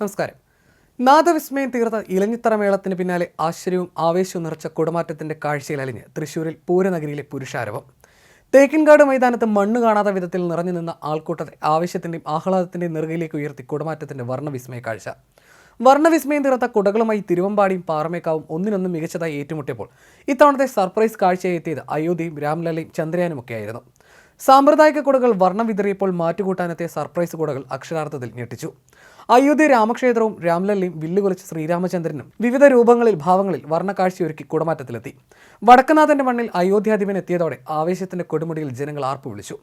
നമസ്കാരം. നാദവിസ്മയം തീർത്ത ഇലഞ്ഞിത്തറ മേളത്തിന് പിന്നാലെ ആശ്ചര്യവും ആവേശവും നിറച്ച കുടമാറ്റത്തിന്റെ കാഴ്ചയിൽ അലിഞ്ഞ് തൃശൂരിൽ പൂരനഗരിയിലെ പുരുഷാരവം. തേക്കിൻകാട് മൈതാനത്ത് മണ്ണ് കാണാത്ത വിധത്തിൽ നിറഞ്ഞു നിന്ന ആൾക്കൂട്ടത്തെ ആവേശത്തിന്റെയും ആഹ്ലാദത്തിന്റെയും നെറുകയിലേക്ക് ഉയർത്തി കുടമാറ്റത്തിന്റെ വർണവിസ്മയ കാഴ്ച. വർണവിസ്മയം തീർത്ത കുടകളുമായി തിരുവമ്പാടിയും പാറമേക്കാവും ഒന്നിനൊന്നും മികച്ചതായി ഏറ്റുമുട്ടിയപ്പോൾ ഇത്തവണത്തെ സർപ്രൈസ് കാഴ്ചയായി എത്തിയത് അയോധ്യയും രാംലല്ലയും ചന്ദ്രയാനുമൊക്കെയായിരുന്നു. സാമ്പ്രദായിക കുടകൾ വർണം വിതറിയപ്പോൾ മാറ്റുകൂട്ടാനെത്തിയ സർപ്രൈസ് കുടകൾ അക്ഷരാർത്ഥത്തിൽ ഞെട്ടിച്ചു. അയോധ്യ രാമക്ഷേത്രവും രാംലല്ലയും വില്ലുകൊലിച്ച ശ്രീരാമചന്ദ്രനും വിവിധ രൂപങ്ങളിൽ ഭാവങ്ങളിൽ വർണക്കാഴ്ചയൊരുക്കി കുടമാറ്റത്തിലെത്തി. വടക്കനാഥന്റെ മണ്ണിൽ അയോധ്യാധിപൻ എത്തിയതോടെ ആവേശത്തിന്റെ കൊടുമുടിയിൽ ജനങ്ങൾ ആർപ്പു വിളിച്ചു.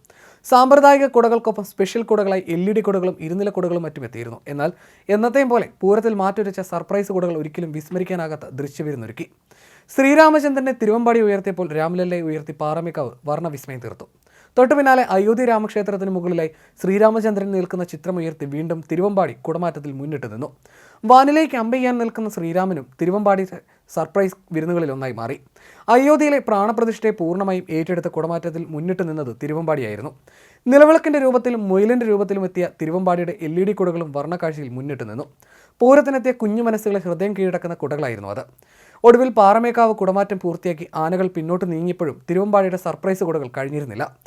സാമ്പ്രദായിക കുടകൾക്കൊപ്പം സ്പെഷ്യൽ കുടകളായി എൽ ഇ ഡി കുടകളും ഇരുനില കുടകളും മറ്റും എത്തിയിരുന്നു. എന്നാൽ എന്നത്തെയും പോലെ പൂരത്തിൽ മാറ്റുരച്ച സർപ്രൈസ് കുടകൾ ഒരിക്കലും വിസ്മരിക്കാനാകാത്ത ദൃശ്യവിരുന്നൊരുക്കി. ശ്രീരാമചന്ദ്രനെ തിരുവമ്പാടി ഉയർത്തിയപ്പോൾ രാംലല്ലയെ ഉയർത്തി പാറമേക്കാവ് വർണവിസ്മയം തീർത്തു. തൊട്ടു പിന്നാലെ അയോധ്യ രാമക്ഷേത്രത്തിന് മുകളിലായി ശ്രീരാമചന്ദ്രൻ നിൽക്കുന്ന ചിത്രമുയർത്തി വീണ്ടും തിരുവമ്പാടി കുടമാറ്റത്തിൽ മുന്നിട്ട് നിന്നു. വാനിലേക്ക് അമ്പയ്യാൻ നിൽക്കുന്ന ശ്രീരാമനും തിരുവമ്പാടി സർപ്രൈസ് വിരുന്നുകളിൽ ഒന്നായി മാറി. അയോധ്യയിലെ പ്രാണപ്രതിഷ്ഠയെ പൂർണമായും ഏറ്റെടുത്ത കുടമാറ്റത്തിൽ മുന്നിട്ട് നിന്നത് തിരുവമ്പാടിയായിരുന്നു. നിലവിളക്കിന്റെ രൂപത്തിലും മുയിലിന്റെ രൂപത്തിലും എത്തിയ തിരുവമ്പാടിയുടെ എൽ ഇ ഡി കുടകളും വർണക്കാഴ്ചയിൽ മുന്നിട്ട് നിന്നു. പൂരത്തിനെത്തിയ കുഞ്ഞു മനസ്സുകളെ ഹൃദയം കീഴടക്കുന്ന കുടകളായിരുന്നു അത്. ഒടുവിൽ പാറമേക്കാവ് കുടമാറ്റം പൂർത്തിയാക്കി ആനകൾ പിന്നോട്ട് നീങ്ങിയപ്പോഴും തിരുവമ്പാടിയുടെ സർപ്രൈസ് കൂടകൾ കഴിഞ്ഞിരുന്നില്ല.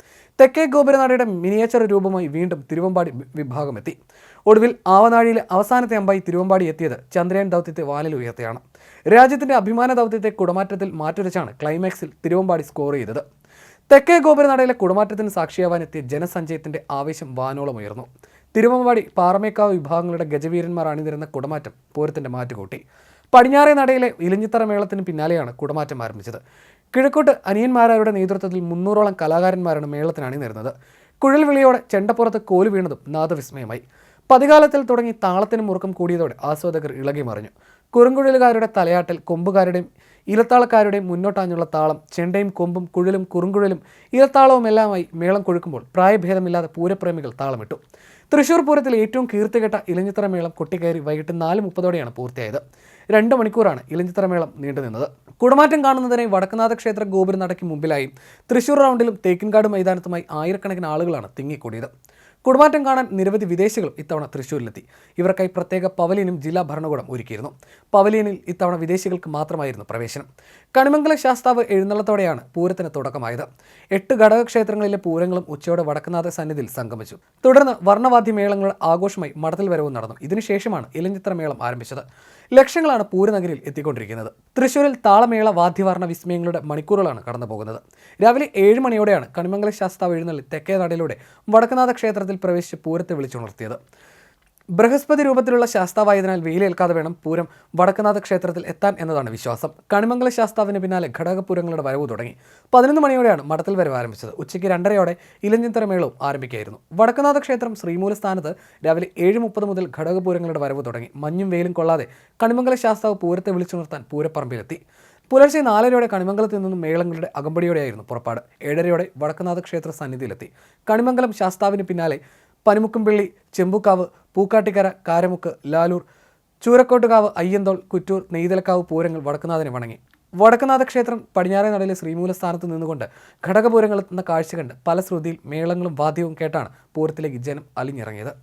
തെക്കേ ഗോപുരനാടയുടെ മിനിയേച്ചർ രൂപമായി വീണ്ടും തിരുവമ്പാടി വിഭാഗമെത്തി. ഒടുവിൽ ആവനാഴിയിലെ അവസാനത്തെ അമ്പായി തിരുവമ്പാടി എത്തിയത് ചന്ദ്രയാൻ ദൗത്യത്തെ വാലിൽ ഉയർത്തിയാണ്. രാജ്യത്തിന്റെ അഭിമാന ദൗത്യത്തെ കുടമാറ്റത്തിൽ മാറ്റുരച്ചാണ് ക്ലൈമാക്സിൽ തിരുവമ്പാടി സ്കോർ ചെയ്തത്. തെക്കേ ഗോപുരനടയിലെ കുടമാറ്റത്തിന് സാക്ഷിയാവാനെത്തിയ ജനസഞ്ചയത്തിന്റെ ആവേശം വാനോളം ഉയർന്നു. തിരുവമ്പാടി പാറമേക്കാവ് വിഭാഗങ്ങളുടെ ഗജവീരന്മാർ അണിനിരുന്ന കുടമാറ്റം പൂരത്തിന്റെ മാറ്റുകൂട്ടി. പടിഞ്ഞാറേ നടയിലെ ഇലഞ്ഞിത്തറ മേളത്തിന് പിന്നാലെയാണ് കൂടമാറ്റം ആരംഭിച്ചത്. കിഴക്കോട്ട് അനിയന്മാരാരുടെ നേതൃത്വത്തിൽ മുന്നൂറോളം കലാകാരന്മാരാണ് മേളത്തിന് അണിനിരുന്നത് കുഴൽ വിളിയോടെ ചെണ്ടപ്പുറത്ത് കോൽ വീണതും നാദവിസ്മയമായി. പതികാലത്തിൽ തുടങ്ങി താളത്തിന് മുറുക്കം കൂടിയതോടെ ആസ്വാദകർ ഇളകി മറിഞ്ഞു. കുറുങ്കുഴലുകാരുടെ തലയാട്ടിൽ കൊമ്പുകാരുടെയും ഇലത്താളക്കാരുടെയും മുന്നോട്ടാഞ്ഞുള്ള താളം ചെണ്ടയും കൊമ്പും കുഴലും കുറുങ്കുഴലും ഇലത്താളവും എല്ലാമായി മേളം കൊഴുക്കുമ്പോൾ പ്രായഭേദമില്ലാതെ പൂരപ്രേമികൾ താളമിട്ടു. തൃശൂർ പൂരത്തിൽ ഏറ്റവും കീർത്തികെട്ട ഇലഞ്ഞിത്തറ മേളം കൊട്ടിക്കയറി വൈകിട്ട് നാല് മുപ്പതോടെയാണ് പൂർത്തിയായത്. രണ്ട് മണിക്കൂറാണ് ഇലഞ്ചിത്രമേളം മേളം നീണ്ടുനിന്നത് കുടമാറ്റം കാണുന്നതിനായി വടക്കനാഥ ക്ഷേത്ര ഗോപുരം ഗോപുരനടയ്ക്ക് മുമ്പിലായി തൃശൂർ റൗണ്ടിലും തേക്കിൻകാട് മൈതാനത്തുമായി ആയിരക്കണക്കിന് ആളുകളാണ് തിങ്ങിക്കൂടിയത്. കുടമാറ്റം കാണാൻ നിരവധി വിദേശികളും ഇത്തവണ തൃശ്ശൂരിലെത്തി ഇവർക്കായി പ്രത്യേക പവലിയനും ജില്ലാ ഭരണകൂടം ഒരുക്കിയിരുന്നു. പവലിയനിൽ ഇത്തവണ വിദേശികൾക്ക് മാത്രമായിരുന്നു പ്രവേശനം. കണിമംഗല ശാസ്താവ് എഴുന്നള്ളത്തോടെയാണ് പൂരത്തിന് തുടക്കമായത്. എട്ട് ഘടകക്ഷേത്രങ്ങളിലെ പൂരങ്ങളും ഉച്ചയോടെ വടക്കനാഥ സന്നിധിയിൽ സംഗമിച്ചു. തുടർന്ന് വർണവാദ്യ മേളങ്ങളുടെ ആഘോഷമായി മടത്തിൽ വരവും നടന്നു. ഇതിനുശേഷമാണ് ഇലഞ്ഞിത്ര മേളം ആരംഭിച്ചത്. ലക്ഷങ്ങളാണ് പൂരനഗരിയിൽ എത്തിക്കൊണ്ടിരിക്കുന്നത്. തൃശ്ശൂരിൽ താളമേള വാദ്യവർണ വിസ്മയങ്ങളുടെ മണിക്കൂറുകളാണ് കടന്നു പോകുന്നത് രാവിലെ ഏഴ് മണിയോടെയാണ് കണിമംഗല ശാസ്താവ് എഴുന്നള്ളി തെക്കേ നടയിലൂടെ വടക്കനാഥ ക്ഷേത്രത്തിൽ പ്രവേശിച്ച് പൂരത്തെ വിളിച്ചുണർത്തിയത്. ബൃഹസ്പതി രൂപത്തിലുള്ള ശാസ്താവായതിനാൽ വെയിലേൽക്കാതെ വേണം പൂരം വടക്കനാഥ ക്ഷേത്രത്തിൽ എത്താൻ എന്നതാണ് വിശ്വാസം. കണിമംഗല ശാസ്താവിന് പിന്നാലെ ഘടകപൂരങ്ങളുടെ വരവ് തുടങ്ങി. പതിനൊന്ന് മണിയോടെയാണ് മഠത്തിൽ വരവ് ആരംഭിച്ചത്. ഉച്ചയ്ക്ക് രണ്ടരയോടെ ഇലഞ്ഞിത്തറ മേളവും ആരംഭിക്കുകയായിരുന്നു. വടക്കനാഥ ക്ഷേത്രം ശ്രീമൂലസ്ഥാനത്ത് രാവിലെ ഏഴ് മുപ്പത് മുതൽ ഘടകപൂരങ്ങളുടെ വരവ് തുടങ്ങി. മഞ്ഞും വെയിലും കൊള്ളാതെ കണിമംഗല ശാസ്താവ് പൂരത്തെ വിളിച്ചുണർത്താൻ പൂരപ്പറമ്പിലെത്തി. പുലർച്ചെ നാലരയോടെ കണിമംഗലത്ത് നിന്നും മേളങ്ങളുടെ അകമ്പടിയോടെയായിരുന്നു പുറപ്പാട്. ഏഴരയോടെ വടക്കനാഥ ക്ഷേത്ര സന്നിധിയിലെത്തി. കണിമംഗലം ശാസ്താവിന് പിന്നാലെ പനിമുക്കുംപള്ളി ചെമ്പുക്കാവ് പൂക്കാട്ടിക്കര കാരമുക്ക് ലാലൂർ ചൂരക്കോട്ടുകാവ് അയ്യന്തോൾ കുറ്റൂർ നെയ്തലക്കാവ് പൂരങ്ങൾ വടക്കുനാഥനെ വണങ്ങി. വടക്കുനാഥ ക്ഷേത്രം പടിഞ്ഞാറേ നടയിലെ ശ്രീമൂലസ്ഥാനത്ത് നിന്നുകൊണ്ട് ഘടകപൂരങ്ങളെത്തുന്ന കാഴ്ച കണ്ട് പല ശ്രുതിയിൽ മേളങ്ങളും വാദ്യവും കേട്ടാണ് പൂരത്തിലേക്ക് ജനം അലിഞ്ഞിറങ്ങിയത്.